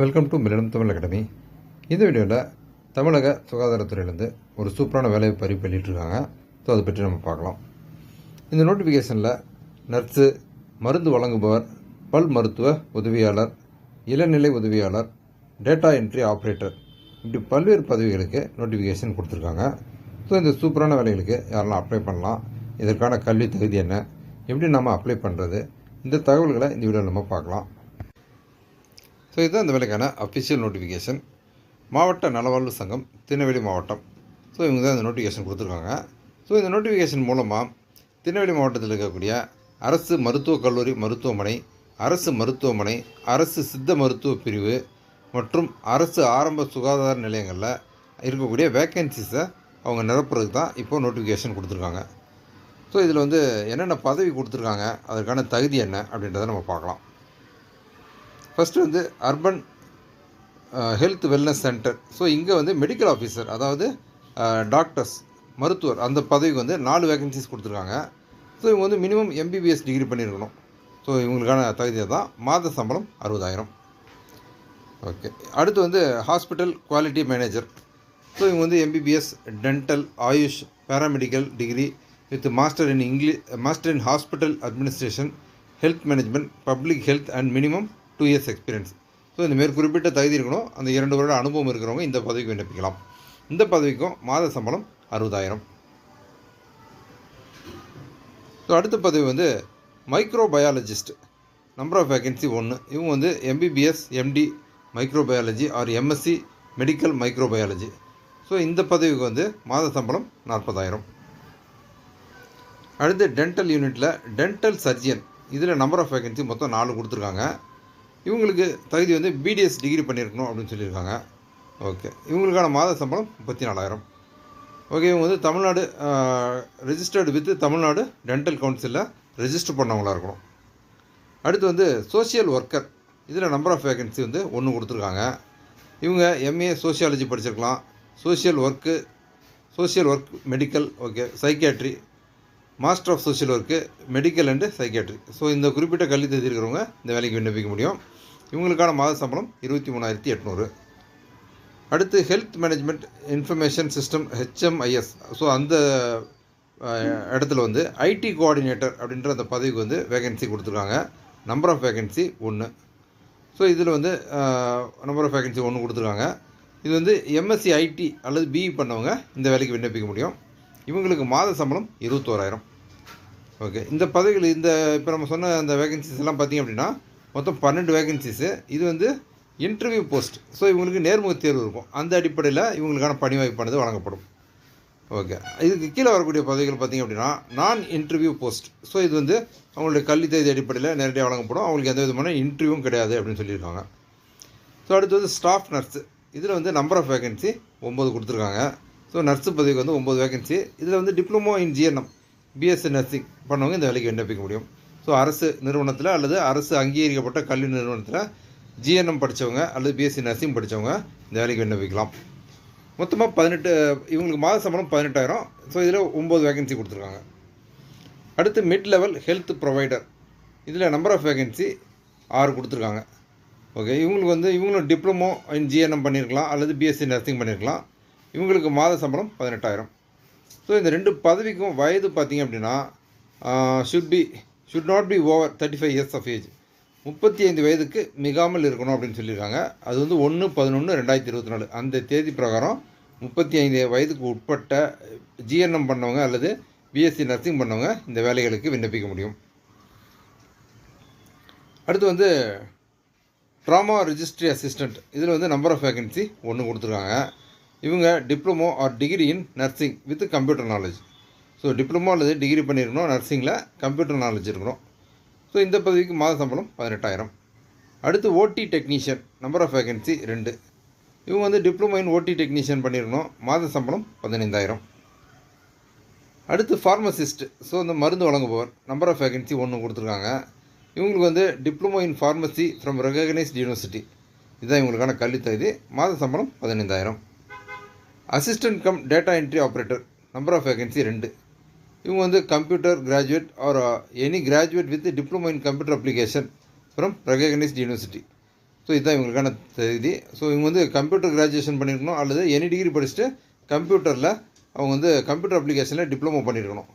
Welcome to Milanam Tamil academy இந்த வீடியோவில் தமிழக சுகாதாரத்துறையிலேருந்து ஒரு சூப்பரான வேலைவாய்ப்பு அறிவிப்பு பண்ணிகிட்ருக்காங்க ஸோ அதை பற்றி நம்ம பார்க்கலாம். இந்த நோட்டிஃபிகேஷனில் நர்ஸு மருந்து வழங்குபவர் பல் மருத்துவ உதவியாளர் இளநிலை உதவியாளர் டேட்டா என்ட்ரி ஆப்ரேட்டர் இப்படி பல்வேறு பதவிகளுக்கு நோட்டிஃபிகேஷன் கொடுத்துருக்காங்க. ஸோ இந்த சூப்பரான வேலைகளுக்கு யாரெல்லாம் அப்ளை பண்ணலாம்? இதற்கான கல்வி தகுதி என்ன? எப்படி நம்ம அப்ளை பண்ணுறது இந்த தகவல்களை இந்த வீடியோவில் நம்ம பார்க்கலாம். ஸோ இதுதான் இந்த வேலைக்கான அஃபிஷியல் நோட்டிஃபிகேஷன் மாவட்ட நலவாழ்வு சங்கம் திருநெல்வேலி மாவட்டம். ஸோ இவங்க தான் இந்த நோட்டிஃபிகேஷன் கொடுத்துருக்காங்க. ஸோ இந்த நோட்டிஃபிகேஷன் மூலமாக திருநெல்வேலி மாவட்டத்தில் இருக்கக்கூடிய அரசு மருத்துவக் கல்லூரி மருத்துவமனை அரசு மருத்துவமனை அரசு சித்த மருத்துவ பிரிவு மற்றும் அரசு ஆரம்ப சுகாதார நிலையங்களில் இருக்கக்கூடிய வேக்கன்சிஸை அவங்க நிரப்புறதுக்கு தான் இப்போ நோட்டிஃபிகேஷன் கொடுத்துருக்காங்க. ஸோ இதில் வந்து என்னென்ன பதவி கொடுத்துருக்காங்க அதற்கான தகுதி என்ன அப்படின்றத நம்ம பார்க்கலாம். ஃபஸ்ட்டு வந்து urban health wellness centre so இங்கே வந்து மெடிக்கல் ஆஃபீஸர் அதாவது uh, டாக்டர்ஸ் மருத்துவர் அந்த பதவிக்கு வந்து நாலு வேகன்சிஸ் கொடுத்துருக்காங்க. ஸோ இவங்க வந்து மினிமம் எம்பிபிஎஸ் டிகிரி பண்ணியிருக்கணும். ஸோ இவங்களுக்கான தகுதியை தான் மாத சம்பளம் அறுபதாயிரம். ஓகே அடுத்து வந்து ஹாஸ்பிட்டல் குவாலிட்டி மேனேஜர் ஸோ இவங்க வந்து MBBS dental AYUSH paramedical degree with master in English master in hospital administration health management public health and minimum two years experience so இந்த மேற் குறிப்பிட்ட தகுதி இருக்கணும். அந்த இரண்டு வருட அனுபவம் இருக்கிறவங்க இந்த பதவிக்கு விண்ணப்பிக்கலாம். இந்த பதவிக்கும் மாத சம்பளம் அறுபதாயிரம். ஸோ அடுத்த பதவி வந்து microbiologist number of vacancy ஒன்று இவங்க வந்து MBBS MD microbiology or MSc medical microbiology so இந்த பதவிக்கு வந்து மாத சம்பளம் நாற்பதாயிரம். அடுத்து டென்டல் யூனிட்டில் டென்டல் சர்ஜியன் இதில் நம்பர் ஆஃப் வேகன்சி மொத்தம் நாலு கொடுத்துருக்காங்க. இவங்களுக்கு தகுதி வந்து பிடிஎஸ் டிகிரி பண்ணியிருக்கணும் அப்படின்னு சொல்லியிருக்காங்க. ஓகே இவங்களுக்கான மாத சம்பளம் முப்பத்தி நாலாயிரம். ஓகே இவங்க வந்து Tamil Nadu registered with Tamil Nadu dental கவுன்சிலில் ரெஜிஸ்டர் பண்ணவங்களா இருக்கணும். அடுத்து வந்து சோஷியல் ஒர்க்கர் இதில் நம்பர் ஆஃப் வேகன்சி வந்து ஒன்று கொடுத்துருக்காங்க. இவங்க MA sociology படிச்சிருக்கலாம். Social work social work medical okay psychiatry master of social work medical and psychiatry so இந்த குறிப்பிட்ட கல்வி தெரிஞ்சிருக்கிறவங்க இருக்கிறவங்க இந்த வேலைக்கு விண்ணப்பிக்க முடியும். இவங்களுக்கான மாத சம்பளம் இருபத்தி மூணாயிரத்தி எட்நூறு. அடுத்து health management information system HMIS so அந்த இடத்துல வந்து ஐடி கோஆர்டினேட்டர் அப்படின்ற அந்த பதவிக்கு வந்து வேகன்சி கொடுத்துருக்காங்க. நம்பர் ஆஃப் வேகன்சி ஒன்று ஸோ இதில் வந்து நம்பர் ஆஃப் வேகன்சி ஒன்று கொடுத்துருக்காங்க. இது வந்து எம்எஸ்சி ஐடி அல்லது பிஇ பண்ணவங்க இந்த வேலைக்கு விண்ணப்பிக்க முடியும். இவங்களுக்கு மாத சம்பளம் இருபத்தோராயிரம். ஓகே இந்த பதவிகள் இந்த இப்போ நம்ம சொன்ன அந்த வேகன்சிஸ் எல்லாம் பார்த்தீங்க அப்படின்னா மொத்தம் பன்னெண்டு வேகன்சிஸு இது வந்து இன்டர்வியூ போஸ்ட் ஸோ இவங்களுக்கு நேர்முக தேர்வு இருக்கும். அந்த அடிப்படையில் இவங்களுக்கான பணி வாய்ப்பானது வழங்கப்படும். ஓகே இதுக்கு கீழே வரக்கூடிய பதவிகள் பார்த்தீங்க அப்படின்னா நான் இன்டர்வியூ போஸ்ட் ஸோ இது வந்து அவங்களுடைய கல்வி தேதி அடிப்படையில் நேரடியாக வழங்கப்படும். அவங்களுக்கு எந்த விதமான இன்டர்வியூவும் கிடையாது அப்படின்னு சொல்லியிருக்காங்க. ஸோ அடுத்து வந்து ஸ்டாஃப் நர்ஸு இதில் வந்து நம்பர் ஆஃப் வேகன்சி ஒம்பது கொடுத்துருக்காங்க. ஸோ நர்ஸு பதவிக்கு வந்து ஒம்பது வேகன்சி இதில் வந்து diploma in GNM BSc nursing பண்ணவங்க இந்த வேலைக்கு விண்ணப்பிக்க முடியும். ஸோ அரசு நிறுவனத்தில் அல்லது அரசு அங்கீகரிக்கப்பட்ட கல்வி நிறுவனத்தில் ஜிஎன்எம் படித்தவங்க அல்லது பிஎஸ்சி நர்சிங் படித்தவங்க இந்த வேலைக்கு விண்ணப்பிக்கலாம் மொத்தமாக பதினெட்டு இவங்களுக்கு மாத சம்பளம் பதினெட்டாயிரம். ஸோ இதில் ஒம்பது வேகன்சி கொடுத்துருக்காங்க. அடுத்து மிட் லெவல் ஹெல்த் ப்ரொவைடர் இதில் நம்பர் ஆஃப் வேகன்சி ஆறு கொடுத்துருக்காங்க. ஓகே இவங்களுக்கு வந்து இவங்களும் டிப்ளமோ இன் ஜிஎன்எம் பண்ணியிருக்கலாம் அல்லது பிஎஸ்சி நர்சிங் பண்ணியிருக்கலாம் இவங்களுக்கு மாத சம்பளம் பதினெட்டாயிரம். ஸோ இந்த ரெண்டு பதவிக்கும் வயது பார்த்திங்க அப்படின்னா should be should not be over thirty five years of age முப்பத்தி ஐந்து வயதுக்கு மிகாமல் இருக்கணும் அப்படின்னு சொல்லியிருக்காங்க. அது வந்து ஒன்று பதினொன்று ரெண்டாயிரத்தி இருபத்தி நாலு. அந்த தேதி பிரகாரம் முப்பத்தி ஐந்து வயதுக்கு உட்பட்ட ஜிஎன்எம் பண்ணவங்க அல்லது பிஎஸ்சி நர்சிங் பண்ணவங்க இந்த வேலைகளுக்கு விண்ணப்பிக்க முடியும். அடுத்து வந்து ட்ராமா ரிஜிஸ்ட்ரி அசிஸ்டண்ட் இதில் வந்து நம்பர் ஆஃப் வேகன்சி ஒன்று கொடுத்துருக்காங்க. இவங்க diploma or degree in nursing with computer knowledge so diploma அல்லது டிகிரி பண்ணியிருக்கணும் நர்சிங்கில் கம்ப்யூட்டர் நாலேஜ் இருக்கணும். ஸோ இந்த பதவிக்கு மாத சம்பளம் பதினெட்டாயிரம். அடுத்து ஓடி டெக்னீஷியன் நம்பர் ஆஃப் வேகன்சி ரெண்டு. இவங்க வந்து டிப்ளமோ இன் ஓடி டெக்னீஷியன் பண்ணியிருக்கணும் மாத சம்பளம் பதினைந்தாயிரம். அடுத்து ஃபார்மசிஸ்ட் ஸோ இந்த மருந்து வழங்குபவர் நம்பர் ஆஃப் வேகன்சி ஒன்று கொடுத்துருக்காங்க. இவங்களுக்கு வந்து diploma in pharmacy from recognised university இதுதான் இவங்களுக்கான கல்வித்தகுதி மாத சம்பளம் பதினைந்தாயிரம். Assistant cum data entry operator number of vacancy ரெண்டு. இவங்க வந்து computer graduate or any graduate with diploma in computer application from recognised university so இதுதான் இவங்களுக்கான தகுதி ஸோ இவங்க வந்து கம்ப்யூட்டர் கிராஜுவேஷன் பண்ணியிருக்கணும் அல்லது எனி டிகிரி படிச்சுட்டு கம்ப்யூட்டரில் அவங்க வந்து கம்ப்யூட்டர் அப்ளிகேஷனில் டிப்ளமோ பண்ணியிருக்கணும்.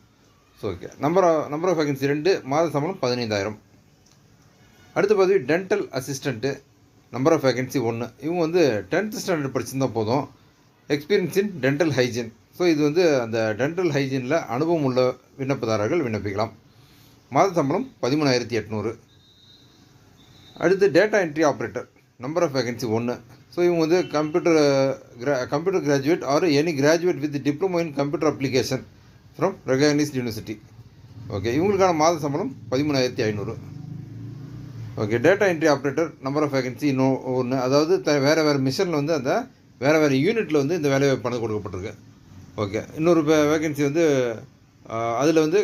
So okay number number of vacancy ரெண்டு மாத சம்பளம் பதினைந்தாயிரம். அடுத்து பதவி dental assistant number of vacancy ஒன்று இவங்க வந்து டென்த் ஸ்டாண்டர்ட் படிச்சிருந்தா போதும். Experience in dental hygiene so இது வந்து அந்த டென்டல் ஹைஜீனில் அனுபவம் உள்ள விண்ணப்பதாரர்கள் விண்ணப்பிக்கலாம். மாத சம்பளம் பதிமூணாயிரத்தி எட்நூறு. அடுத்து data entry operator number of vacancy ஒன்று ஸோ இவங்க வந்து computer gra computer graduate or any graduate with diploma in computer application from recognised university okay இவங்களுக்கான மாத சம்பளம் பதிமூணாயிரத்தி ஐநூறு. Okay data entry operator number of vacancy இன்னும் ஒன்று அதாவது த வேறு வேறு மிஷனில் வந்து அந்த வேறு வேறு யூனிட்டில் வந்து இந்த வேலை வாய்ப்பானது கொடுக்கப்பட்டிருக்கு. ஓகே இன்னொரு வேகன்சி வந்து அதில் வந்து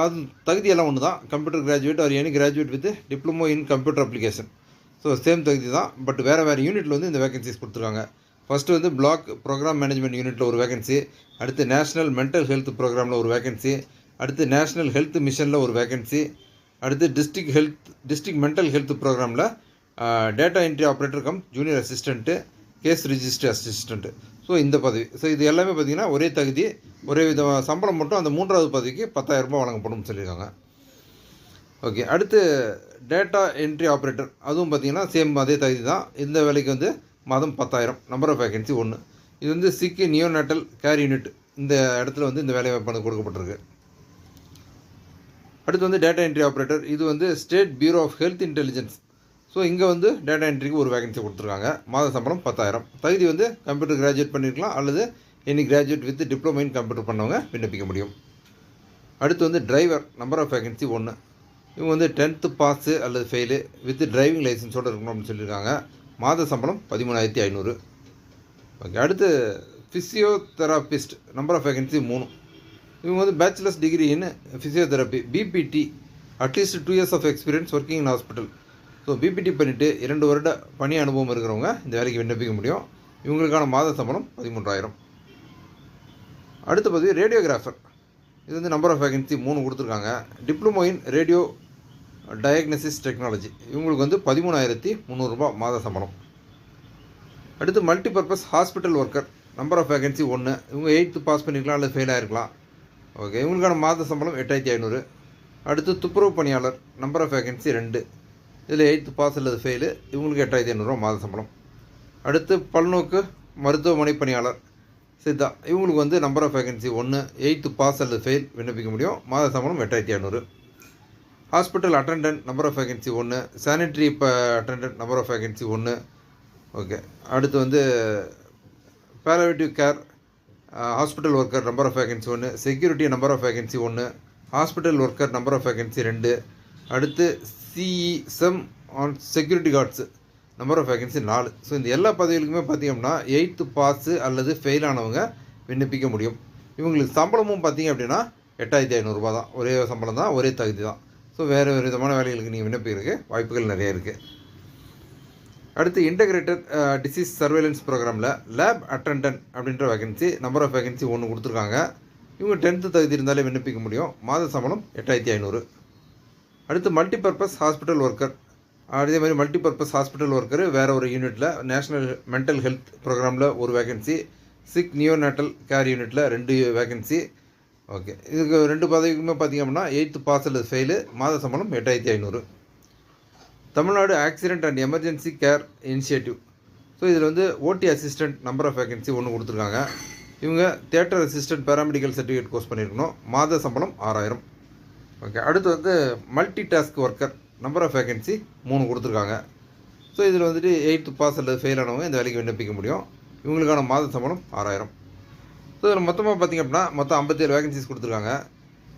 அது தகுதியெல்லாம் ஒன்று தான் computer graduate or any graduate with diploma in computer application so same தகுதி தான். பட் வேறு வேறு யூனிட்டில் வந்து இந்த வேகன்சிஸ் கொடுத்துருக்காங்க. ஃபஸ்ட்டு வந்து பிளாக் ப்ரோக்ராம் மேனேஜ்மெண்ட் யூனிட்டில் ஒரு வேகன்சி அடுத்து நேஷனல் மென்டல் ஹெல்த் ப்ரோக்ராமில் ஒரு வேகன்சி அடுத்து நேஷனல் ஹெல்த் மிஷனில் ஒரு வேகன்சி அடுத்து district health district mental health ப்ரோக்ராமில் data entry operator cum junior assistant case register assistant. So இந்த பதவி. ஸோ இது எல்லாமே பார்த்திங்கன்னா ஒரே தகுதி ஒரே வித சம்பளம் மட்டும் அந்த மூன்றாவது பதவிக்கு பத்தாயிரரூபா வழங்கப்படும்னு வழங்கப்படும் சொல்லியிருக்காங்க. ஓகே அடுத்து டேட்டா என்ட்ரி ஆப்ரேட்டர் அதுவும் பார்த்திங்கன்னா சேம் அதே தகுதி தான் இந்த வேலைக்கு வந்து மாதம் பத்தாயிரம். நம்பர் ஆஃப் வேகன்சி ஒன்று இது வந்து சிக்கி நியோநேட்டல் கேர் யூனிட் இந்த இடத்துல வந்து இந்த வேலை வாய்ப்பானது கொடுக்கப்பட்டிருக்கு. அடுத்து வந்து டேட்டா என்ட்ரி ஆப்ரேட்டர் இது வந்து state bureau of health intelligence so இங்கே வந்து டேட்டா என்ட்ரிக்கு ஒரு வேகன்சி கொடுத்துருக்காங்க. மாத சம்பளம் பத்தாயிரம். தகுதி வந்து கம்ப்யூட்டர் கிராஜுவேட் பண்ணியிருக்கலாம் அல்லது any graduate with diploma in computer பண்ணவங்க விண்ணப்பிக்க முடியும். அடுத்து வந்து டிரைவர் நம்பர் ஆஃப் வேகன்சி ஒன்று இவங்க வந்து டென்த்து பாஸு அல்லது ஃபெயிலு வித் டிரைவிங் லைசன்ஸோடு இருக்கணும் அப்படின்னு சொல்லியிருக்காங்க. மாத சம்பளம் பதிமூணாயிரத்தி ஐநூறு. ஓகே அடுத்து ஃபிசியோதெராபிஸ்ட் நம்பர் ஆஃப் வேகன்சி மூணு. இவங்க வந்து bachelors degree in physiotherapy BPT at least two years of experience working in hospital so BPT பண்ணிவிட்டு இரண்டு வருட பணி அனுபவம் இருக்கிறவங்க இந்த வேலைக்கு விண்ணப்பிக்க முடியும். இவங்களுக்கான மாத சம்பளம் பதிமூன்றாயிரம். அடுத்த பதவி ரேடியோகிராஃபர். இது வந்து நம்பர் ஆஃப் வேகன்சி மூணு கொடுத்துருக்காங்க. Diploma in radio diagnosis technology இவங்களுக்கு வந்து பதிமூணாயிரத்தி முந்நூறுரூபா மாத சம்பளம். அடுத்து multipurpose hospital worker number of vacancy ஒன்று இவங்க எயித்து பாஸ் பண்ணியிருக்கலாம் அல்லது ஃபெயில் ஆகிருக்கலாம் ஓகே இவங்களுக்கான மாத சம்பளம் எட்டாயிரத்தி ஐநூறு. அடுத்து துப்புரவு பணியாளர். நம்பர் ஆஃப் வேகன்சி ரெண்டு. இதில் எயித்து பாஸ் அல்லது ஃபெயிலு இவங்களுக்கு எட்டாயிரத்தி ஐநூறுரூவா மாத சம்பளம். அடுத்து பல்நோக்கு மருத்துவமனை பணியாளர் சித்தா. இவங்களுக்கு வந்து நம்பர் ஆஃப் வேகன்சி ஒன்று எயித்து பாஸ் அல்லது ஃபெயில் விண்ணப்பிக்க முடியும். மாத சம்பளம் எட்டாயிரத்தி ஐநூறு. Hospital attendant number of vacancy ஒன்று சானிட்ரி இப்போ அட்டண்டன்ட் நம்பர் ஆஃப் வேகன்சி ஒன்று ஓகே அடுத்து வந்து palliative care hospital worker number of vacancy ஒன்று செக்யூரிட்டி நம்பர் ஆஃப் வேகன்சி ஒன்று hospital worker number of vacancy ரெண்டு. அடுத்து CE sem on security guards number of vacancy நாலு. ஸோ இந்த எல்லா பதவிகளுக்குமே பார்த்தீங்கன்னா எயித்து பாஸு அல்லது ஃபெயில் ஆனவங்க விண்ணப்பிக்க முடியும். இவங்களுக்கு சம்பளமும் பார்த்தீங்க அப்படின்னா எட்டாயிரத்தி ஐநூறுரூபா தான். ஒரே சம்பளம் தான் ஒரே தகுதி தான். ஸோ வேறு வேறு விதமான வேலைகளுக்கு நீங்கள் விண்ணப்பிக்கிறதுக்கு வாய்ப்புகள் நிறைய இருக்குது அடுத்து இன்டகிரேட்டட் டிசீஸ் சர்வேலன்ஸ் ப்ரோக்ராமில் லேப் அட்டண்டன்ட் அப்படின்ற வேகன்சி நம்பர் ஆஃப் வேகன்சி ஒன்று கொடுத்துருக்காங்க. இவங்க டென்த்து தகுதி இருந்தாலே விண்ணப்பிக்க முடியும். மாத சம்பளம் எட்டாயிரத்தி ஐநூறு. அடுத்து மல்டிபர்பஸ் ஹாஸ்பிட்டல் ஒர்க்கர் அதே மாதிரி மல்டிபர்பஸ் ஹாஸ்பிட்டல் ஒர்க்கர் வேறு ஒரு யூனிட்டில் நேஷ்னல் மென்டல் ஹெல்த் ப்ரோக்ராமில் ஒரு வேகன்சி சிக் நியோநேட்டல் கேர் யூனிட்டில் ரெண்டு வேகன்சி ஓகே இதுக்கு ரெண்டு பதவிக்குமே பார்த்திங்க அப்படின்னா எயித்து பாஸ் அல்லது ஃபெயிலு மாத சம்பளம் எட்டாயிரத்தி ஐநூறு. Tamil Nadu accident and emergency care initiative so இதில் வந்து ஓடி அசிஸ்டன்ட் நம்பர் ஆஃப் வேகன்சி ஒன்று கொடுத்துருக்காங்க. இவங்க theatre assistant paramedical certificate course பண்ணியிருக்கணும் மாத சம்பளம் ஆறாயிரம். ஓகே அடுத்து வந்து multi task worker number of vacancy மூணு கொடுத்துருக்காங்க. ஸோ இதில் வந்துட்டு எயித்து பாஸ் அல்லது ஃபெயில் ஆனவங்க இந்த வேலைக்கு விண்ணப்பிக்க முடியும். இவங்களுக்கான மாத சம்பளம் ஆறாயிரம். ஸோ இதில் மொத்தமாக பார்த்திங்க அப்படின்னா மொத்தம் ஐம்பத்தேழு வேகன்சிஸ் கொடுத்துருக்காங்க.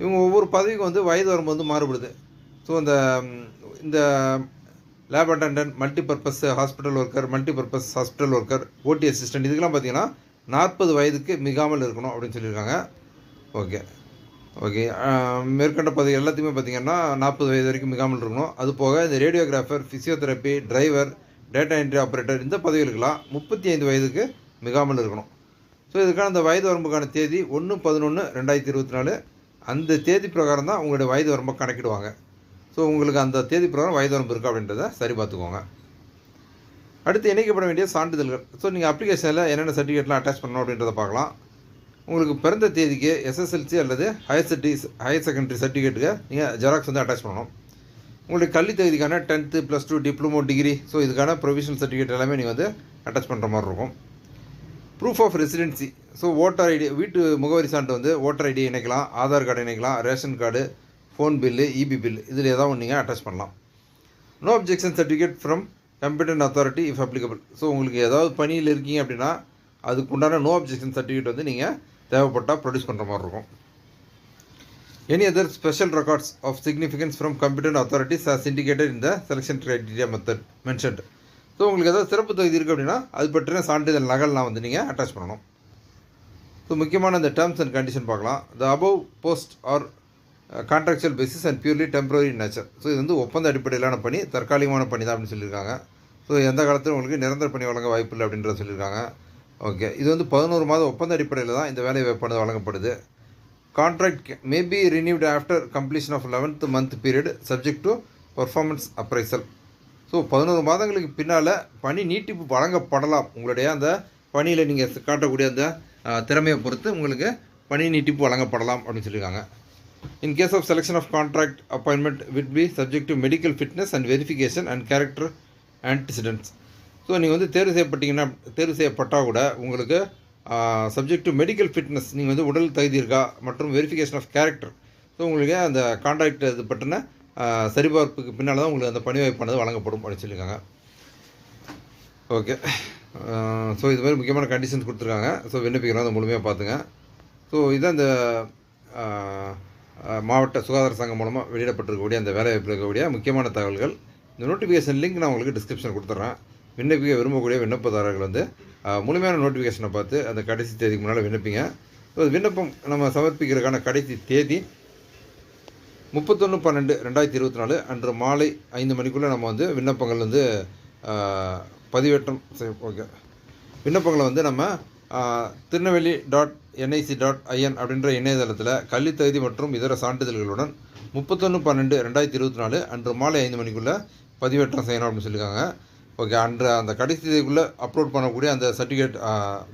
இவங்க ஒவ்வொரு பதவிக்கும் வந்து வயது வரம்பு வந்து மாறுபடுது. ஸோ இந்த இந்த lab attendant multipurpose hospital worker multipurpose hospital worker OT assistant இதுக்கெல்லாம் பார்த்தீங்கன்னா நாற்பது வயதுக்கு மிகாமல் இருக்கணும் அப்படின்னு சொல்லியிருக்காங்க. Okay okay. மேற்கண்ட பதவி எல்லாத்தையுமே பார்த்தீங்கன்னா நாற்பது வயது வரைக்கும் மிகாமல் இருக்கணும். அது போக இந்த radiographer physiotherapy driver data entry operator இந்த பதவிகளுக்கெல்லாம் முப்பத்தி ஐந்து வயதுக்கு மிகாமல் இருக்கணும். ஸோ இதுக்கான அந்த வயது வரம்புக்கான தேதி ஒன்று பதினொன்று ரெண்டாயிரத்தி இருபத்தி நாலு. அந்த தேதி பிரகாரம் தான் உங்களுடைய வயது வரம்பை கணக்கிடுவாங்க. ஸோ உங்களுக்கு அந்த தேதி பிரகாரம் வயது வரம்பு இருக்கா அப்படின்றத சரி பார்த்துக்கோங்க. அடுத்து இணைக்கப்பட வேண்டிய சான்றிதழ்கள். ஸோ நீங்கள் அப்ளிகேஷனில் என்னென்ன சர்டிஃபிகேட்லாம் அட்டாச் பண்ணணும் அப்படின்றத பார்க்கலாம். உங்களுக்கு பிறந்த தேதிக்கு எஸ்எஸ்எல்சி அல்லது ஹையர் செட்டி ஹையர் செகண்டரி சர்டிஃபிகேட்டுக்கு நீங்கள் ஜெராக்ஸ் வந்து அட்டாச் பண்ணணும். உங்களுடைய கல்வி தகுதிக்கான tenth plus two diploma degree so இதுக்கான ப்ரொவிஷனல் சர்டிஃபிகேட் எல்லாமே நீங்கள் வந்து அட்டாச் பண்ணுற மாதிரி இருக்கும். Proof of residency so voter ID வீட்டு முகவரி சான்று வந்து ஓட்டர் ஐடி இணைக்கலாம் ஆதார் கார்டு இணைக்கலாம் ration card phone bill EB bill இதில் ஏதாவது ஒன்று நீங்கள் அட்டாச் பண்ணலாம். No objection certificate from competent authority if applicable so உங்களுக்கு ஏதாவது பணியில் இருக்கீங்க அப்படின்னா அதுக்கு உண்டான நோ அப்ஜெக்ஷன் சர்டிஃபிகேட் வந்து நீங்கள் தேவைப்பட்டால் ப்ரொடியூஸ் பண்ணுற மாதிரி இருக்கும். Any other special records of significance from computer authorities as indicated இந்த selection criteria method mentioned so உங்களுக்கு ஏதாவது சிறப்பு தொகுதி இருக்குது அப்படின்னா அது பற்றின சான்றிதழ் நகல்லாம் வந்து நீங்கள் அட்டாச் பண்ணணும். ஸோ முக்கியமான இந்த டேர்ம்ஸ் அண்ட் கண்டிஷன் பார்க்கலாம். The above post are contractual basis and purely temporary nature so இது வந்து ஒப்பந்த அடிப்படையிலான பணி தற்காலிகமான பணி தான் அப்படின்னு சொல்லியிருக்காங்க. ஸோ எந்த காலத்திலும் உங்களுக்கு நிரந்தர பணி வழங்க வாய்ப்பு இல்லை அப்படின்றத சொல்லியிருக்காங்க. ஓகே இது வந்து பதினோரு மாத ஒப்பந்த அடிப்படையில் தான் இந்த வேலை வாய்ப்பானது வழங்கப்படுது. Contract may be renewed after completion of eleventh month period subject to performance appraisal so பதினோரு மாதங்களுக்கு பின்னால் பணி நீட்டிப்பு வழங்கப்படலாம். உங்களுடைய அந்த பணியில் நீங்கள் காட்டக்கூடிய அந்த திறமையை பொறுத்து உங்களுக்கு பணி நீட்டிப்பு வழங்கப்படலாம் அப்படின்னு சொல்லியிருக்காங்க. In case of selection of contract appointment will be subject to medical fitness and verification and character antecedents so நீங்கள் வந்து தேர்வு செய்யப்பட்டீங்கன்னா தேர்வு செய்யப்பட்டால் கூட உங்களுக்கு சப்ஜெக்ட் டு மெடிக்கல் ஃபிட்னஸ் நீங்கள் வந்து உடல் தகுதி இருக்கா மற்றும் வெரிஃபிகேஷன் ஆஃப் கேரக்டர் ஸோ உங்களுக்கு அந்த கான்ட்ராக்ட் இது பற்றின சரிபார்ப்புக்கு பின்னால் தான் உங்களுக்கு அந்த பணி வாய்ப்பானது வழங்கப்படும் அப்படின்னு சொல்லியிருக்காங்க. ஓகே ஸோ இது மாதிரி முக்கியமான கண்டிஷன்ஸ் கொடுத்துருக்காங்க. ஸோ விண்ணப்பிக்கிறோம். அதை முழுமையாக பார்த்துங்க. ஸோ இதுதான் இந்த மாவட்ட சுகாதார சங்கம் மூலமாக வெளியிடப்பட்டிருக்கக்கூடிய அந்த வேலைவாய்ப்பில் இருக்கக்கூடிய முக்கியமான தகவல்கள். இந்த நோட்டிஃபிகேஷன் லிங்க் நான் உங்களுக்கு டிஸ்கிரிப்ஷன் கொடுத்துட்றேன். விண்ணப்பிக்க விரும்பக்கூடிய விண்ணப்பதாரர்கள் வந்து முழுமையான நோட்டிஃபிகேஷனை பார்த்து அந்த கடைசி தேதிக்கு முன்னால் விண்ணப்பிங்க. ஸோ விண்ணப்பம் நம்ம சமர்ப்பிக்கிறதுக்கான கடைசி தேதி முப்பத்தொன்று பன்னெண்டு ரெண்டாயிரத்தி இருபத்தி நாலு அன்று மாலை ஐந்து மணிக்குள்ளே நம்ம வந்து விண்ணப்பங்கள் வந்து பதிவேற்றம் செய்ய ஓகே. விண்ணப்பங்களை வந்து நம்ம Tirunelveli dot NIC dot IN அப்படின்ற இணையதளத்தில் கல்வித்தகுதி மற்றும் இதர சான்றிதழ்களுடன் முப்பத்தொன்று பன்னெண்டு ரெண்டாயிரத்தி இருபத்தி நாலு அன்று மாலை ஐந்து மணிக்குள்ளே பதிவேற்றம் செய்யணும் அப்படின்னு சொல்லியிருக்காங்க. ஓகே அன்று அந்த கடைசி தேதிக்குள்ளே அப்லோட் பண்ணக்கூடிய அந்த சர்டிஃபிகேட்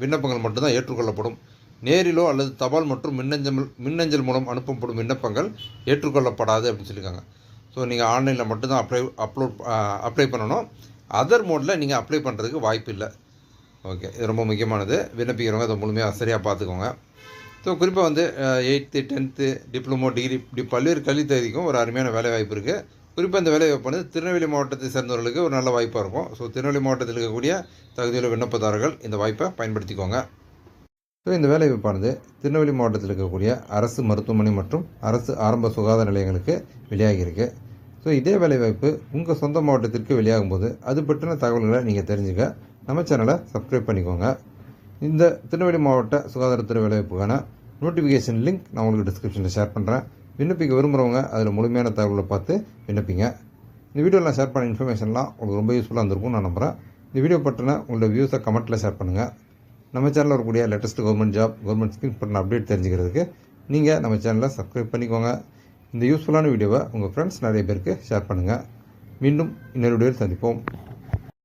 விண்ணப்பங்கள் மட்டும்தான் ஏற்றுக்கொள்ளப்படும். நேரிலோ அல்லது தபால் மற்றும் மின்னஞ்சல் மின்னஞ்சல் மூலம் அனுப்பப்படும் விண்ணப்பங்கள் ஏற்றுக்கொள்ளப்படாது அப்படின்னு சொல்லியிருக்காங்க. ஸோ நீங்கள் ஆன்லைனில் மட்டும்தான் அப்ளை அப்லோட் அப்ளை பண்ணணும். அதர் மோடில் நீங்கள் அப்ளை பண்ணுறதுக்கு வாய்ப்பு இல்லை. ஓகே இது ரொம்ப முக்கியமானது. விண்ணப்பிக்கிறவங்க அதை முழுமையாக சரியாக பார்த்துக்கோங்க. ஸோ குறிப்பாக வந்து எயித்து டென்த்து டிப்ளமோ டிகிரி இப்படி பல்வேறு கல்வி தகுதிக்கும் ஒரு அருமையான வேலைவாய்ப்பு இருக்குது குறிப்பாக இந்த வேலைவாய்ப்பானது திருநெல்வேலி மாவட்டத்தை சேர்ந்தவர்களுக்கு ஒரு நல்ல வாய்ப்பாக இருக்கும். ஸோ திருநெல்வேலி மாவட்டத்தில் இருக்கக்கூடிய தகுதியுள்ள விண்ணப்பதாரர்கள் இந்த வாய்ப்பை பயன்படுத்திக்கோங்க. ஸோ இந்த வேலைவாய்ப்பானது திருநெல்வேலி மாவட்டத்தில் இருக்கக்கூடிய அரசு மருத்துவமனை மற்றும் அரசு ஆரம்ப சுகாதார நிலையங்களுக்கு வெளியாகியிருக்கு ஸோ இதே வேலைவாய்ப்பு உங்கள் சொந்த மாவட்டத்திற்கு வெளியாகும்போது அது பற்றின தகவல்களை நீங்கள் தெரிஞ்சுக்க நம்ம சேனலை சப்ஸ்கிரைப் பண்ணிக்கோங்க. இந்த திருநெல்வேலி மாவட்ட சுகாதாரத்துறை வேலைவாய்ப்புக்கான நோட்டிஃபிகேஷன் லிங்க் நான் உங்களுக்கு டிஸ்கிரிப்ஷனில் ஷேர் பண்ணுறேன் விண்ணப்பிக்க விரும்புகிறவங்க அதில் முழுமையான தகவலை பார்த்து விண்ணப்பிங்க. இந்த வீடியோவில் ஷேர் பண்ண இன்ஃபர்மேஷன்லாம் உங்களுக்கு ரொம்ப யூஸ்ஃபுல்லாக இருந்திருக்கும் நான் நம்புகிறேன் இந்த வீடியோ பற்றின உங்களோட வியூஸை கமெண்ட்டில் ஷேர் பண்ணுங்கள் நம்ம சேனலில் வரக்கூடிய latest government job government scheme பற்றின அப்டேட் தெரிஞ்சுக்கிறதுக்கு நீங்கள் நம்ம சேனலை சப்ஸ்கிரைப் பண்ணிக்கோங்க. இந்த யூஸ்ஃபுல்லான வீடியோவை உங்கள் ஃப்ரெண்ட்ஸ் நிறைய பேருக்கு ஷேர் பண்ணுங்கள் மீண்டும் இன்னொரு வீடியோவில் சந்திப்போம்.